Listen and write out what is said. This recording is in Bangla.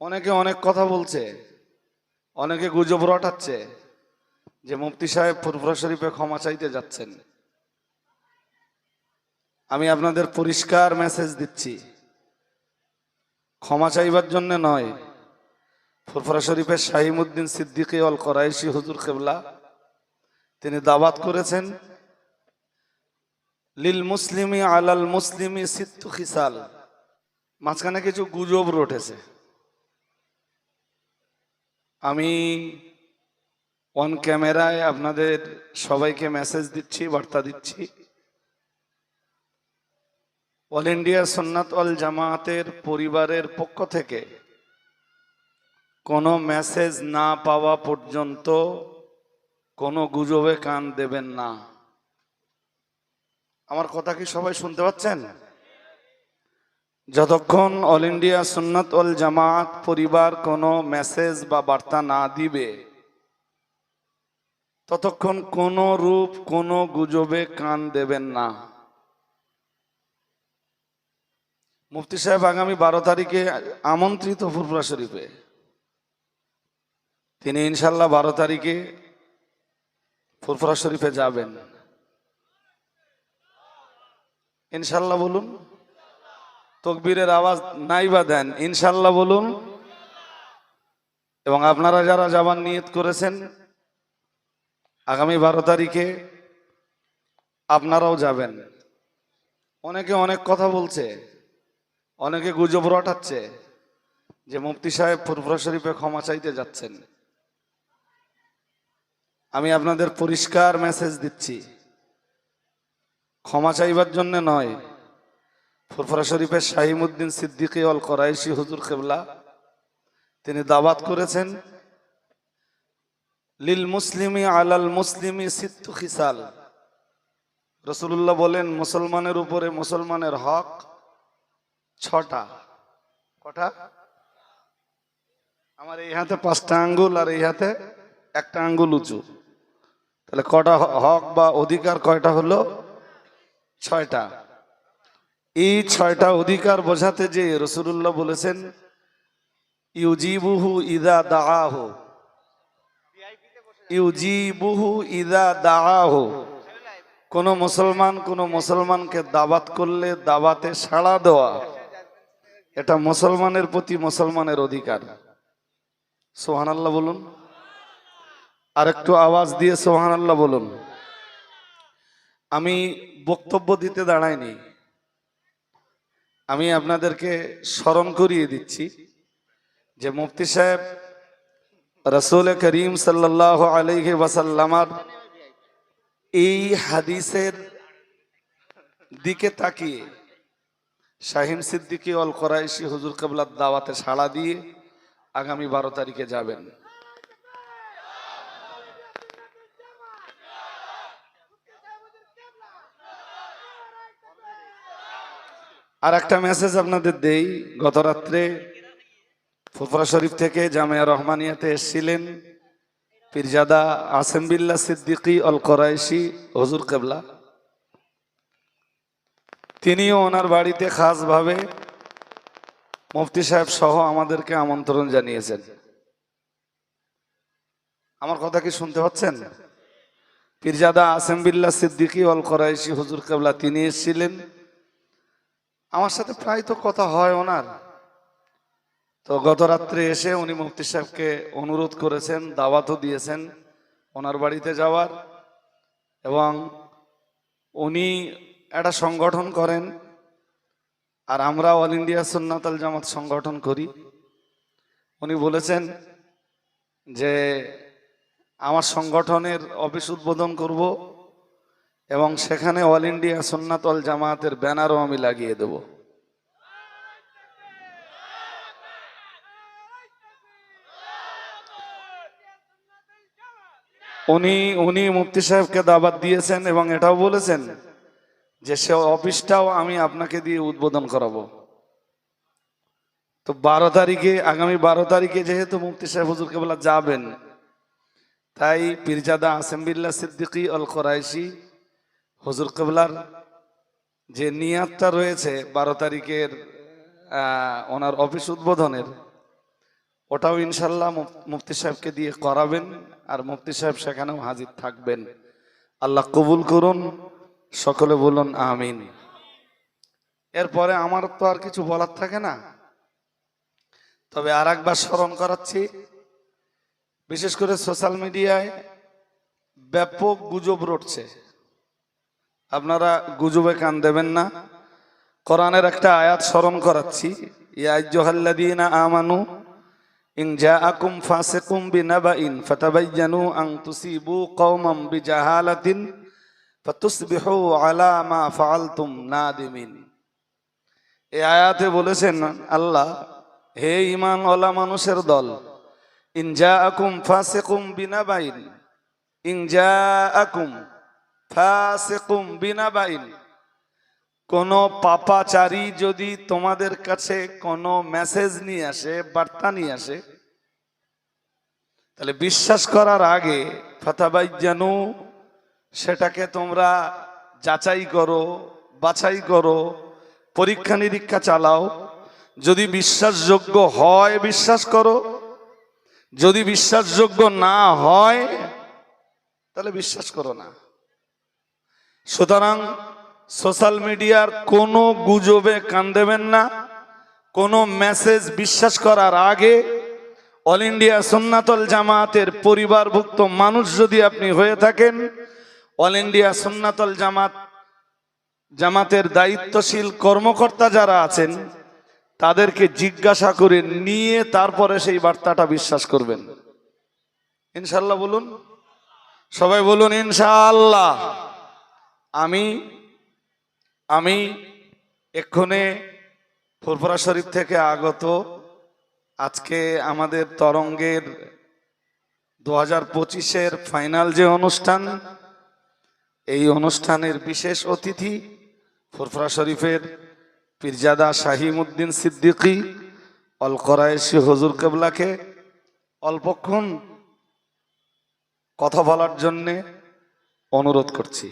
অনেকে অনেক কথা বলছে, অনেকে গুজব রটাচ্ছে যে মুফতি সাহেব ফুরফুরা শরীফে ক্ষমা চাইতে যাচ্ছেন। আমি আপনাদের পরিষ্কার মেসেজ দিচ্ছি। ক্ষমা চাইবার জন্য নয়, ফুরফুরা শরীফের শাহিমুদ্দিন সিদ্দিকী অল করাইশি হুজুর কেবলা, তিনি দাবাত করেছেন, লিল মুসলিমি আলাল মুসলিমি সিত্তু খিসাল। মাঝখানে কিছু গুজব রটেছে। আমি অন ক্যামেরায় আপনাদের সবাইকে মেসেজ দিচ্ছি, বার্তা দিচ্ছি। অল ইন্ডিয়া সন্ন্যাত অল জামায়াতের পরিবারের পক্ষ থেকে কোনো মেসেজ না পাওয়া পর্যন্ত কোনো গুজবে কান দেবেন না। আমার কথা কি সবাই শুনতে পাচ্ছেন? যতক্ষণ all India Sunnat all Jamaat পরিবার কোনো মেসেজ বা বার্তা না দিবে, ততক্ষণ কোনো রূপ, কোনো গুজবে কান দেবেন না। মুফতি সাহেব আগামী বারো তারিখে আমন্ত্রিত ফুরফুরা শরীফে। তিনি ইনশাল্লাহ বারো তারিখে ফুরফুরা শরীফে যাবেন। ইনশাল্লাহ বলুন। তকবীরের আওয়াজ নাই বা দেন ইনশাল্লাহ বলুন। এবং আপনারা যারা যাবার নিয়ত করেছেন, আগামী বারো তারিখে আপনারাও যাবেন। অনেকে অনেক কথা বলছে, অনেকে গুজব রটাচ্ছে যে মুফতি সাহেব ফুরফুরা শরীফে ক্ষমা চাইতে যাচ্ছেন। আমি আপনাদের পরিষ্কার মেসেজ দিচ্ছি, ক্ষমা চাইবার জন্য নয় ফুরফুরা শরীফের শাহিমুদ্দিন সিদ্দিকী অল করাইশি হুজুর কেবলা, তিনি দাবাত করেছেন, লিল মুসলিমি আলাল মুসলিমি সিত্তু খিসাল। রসুল্লাহ বলেন, মুসলমানের উপরে মুসলমানের হক ছটা। কটা? আমার এই হাতে পাঁচটা আঙ্গুল আর এই হাতে একটা আঙ্গুল উঁচু। তাহলে কটা হক বা অধিকার কয়টা হলো? ছয়টা। এই ছয়টা অধিকার বোঝাতে যে রসুল্লাহ বলেছেন, ইউজিবুহু ইদা দাআহ। ইউজিবুহু ইদা দাআহ। কোন মুসলমান কোন মুসলমানকে দাবাত করলে দাবাতে সাড়া দেওয়া, এটা মুসলমানের প্রতি মুসলমানের অধিকার। সোহানাল্লাহ বলুন। আর একটু আওয়াজ দিয়ে সোহানাল্লাহ বলুন। আমি বক্তব্য দিতে দাঁড়াইনি। আমি আপনাদেরকে স্মরণ করিয়ে দিচ্ছি যে মুফতি সাহেব রসুল করিম সাল্লাহ আলহি ওয়াসাল্লামার এই হাদিসের দিকে তাকিয়ে শাহিন সিদ্দিকী অল করাইশি হুজুর কেবলার দাওয়াতে সাড়া দিয়ে আগামী বারো তারিখে যাবেন। আর একটা মেসেজ আপনাদের দেই। গত রাত্রে ফুফরা শরীফ থেকে জামিয়া রহমানিয়াতে এসেছিলেন পীরজাদা আসেম বিল্লা সিদ্দিকী অল করাইশি হজুর কেবলা। তিনিও ওনার বাড়িতে খাসভাবে মুফতি সাহেব সহ আমাদেরকে আমন্ত্রণ জানিয়েছেন। আমার কথা কি শুনতে পাচ্ছেন? পীরজাদা আসেম বিল্লা সিদ্দিকী অল করাইশি হুজুর কেবলা, তিনি এসেছিলেন। আমার সাথে প্রায় তো কথা হয় ওনার। তো গত রাত্রে এসে উনি মুফতি সাহেবকে অনুরোধ করেছেন, দাওয়াতও দিয়েছেন ওনার বাড়িতে যাওয়ার। এবং উনি একটা সংগঠন করেন, আর আমরা অল ইন্ডিয়া সুন্নাতাল জামাত সংগঠন করি। উনি বলেছেন যে, আমার সংগঠনের অফিস উদ্বোধন করব এবং সেখানে অল ইন্ডিয়া সুন্নাত জামাতের ব্যানারও আমি লাগিয়ে দেব। উনি উনি মুফতি সাহেবকে দাবাত দিয়েছেন এবং এটাও বলেছেন যে সে অফিসটাও আমি আপনাকে দিয়ে উদ্বোধন করাবো। তো বারো তারিখে, আগামী বারো তারিখে যেহেতু মুফতি সাহেব হুজুর কেবলা যাবেন, তাই পীরজাদা আসেম্বিল্লা সিদ্দিকী অল করাইশি হুজুর কেবলার যে নিয়াতটা রয়েছে বারো তারিখের ওনার অফিস উদ্বোধনের, ওটাও ইনশাল্লাহ মুফতি সাহেবকে দিয়ে করাবেন আর মুফতি সাহেব সেখানেও হাজির থাকবেন। আল্লাহ কবুল করুন, সকলে বলুন আমিন। এরপরে আমার তো আর কিছু বলার থাকে না। তবে আর একবার স্মরণ করাচ্ছি, বিশেষ করে সোশ্যাল মিডিয়ায় ব্যাপক গুজব রটছে। আপনারা গুজবে কান দেবেন না। কোরআনের একটা আয়াত স্মরণ করাচ্ছি। আমানু, ইন তুসিবু আলা মা এই আয়াতে বলেছেন আল্লাহ, হে ইমান ওয়ালা মানুষের দল, ইন জাআকুম ফাসিকুম বিনাবাইন, ইন জাআকুম কোন পাপাচারী যদি তোমাদের কাছে কোনো মেসেজ নিয়ে আসে, বার্তা নিয়ে আসে, তাহলে বিশ্বাস করার আগে ফাতাবাই যেন সেটাকে তোমরা যাচাই করো, বাছাই করো, পরীক্ষা নিরীক্ষা চালাও। যদি বিশ্বাসযোগ্য হয়, বিশ্বাস করো। যদি বিশ্বাসযোগ্য না হয়, তাহলে বিশ্বাস করো না। সুতরাং সোশ্যাল মিডিয়ার কোনো গুজবে কান দেবেন না, কোনো মেসেজ বিশ্বাস করার আগে অল ইন্ডিয়া সুন্নাতল জামাতের পরিবারভুক্ত মানুষ যদি আপনি হয়ে থাকেন, অল ইন্ডিয়া সুন্নাতল জামাত, জামাতের দায়িত্বশীল কর্মকর্তা যারা আছেন, তাদেরকে জিজ্ঞাসা করে নিয়ে তারপরে সেই বার্তাটা বিশ্বাস করবেন। ইনশাল্লাহ বলুন। সবাই বলুন, ইনশাআল্লাহ। আমি আমি এক্ষণে ফুরফুরা শরীফ থেকে আগত। আজকে আমাদের তরঙ্গের দু হাজার পঁচিশের ফাইনাল যে অনুষ্ঠান, এই অনুষ্ঠানের বিশেষ অতিথি ফুরফুরা শরীফের পীরজাদা শাহিমুদ্দিন সিদ্দিকী অল করায়েশি হজুর কেবলাকে অল্পক্ষণ কথা বলার জন্যে অনুরোধ করছি।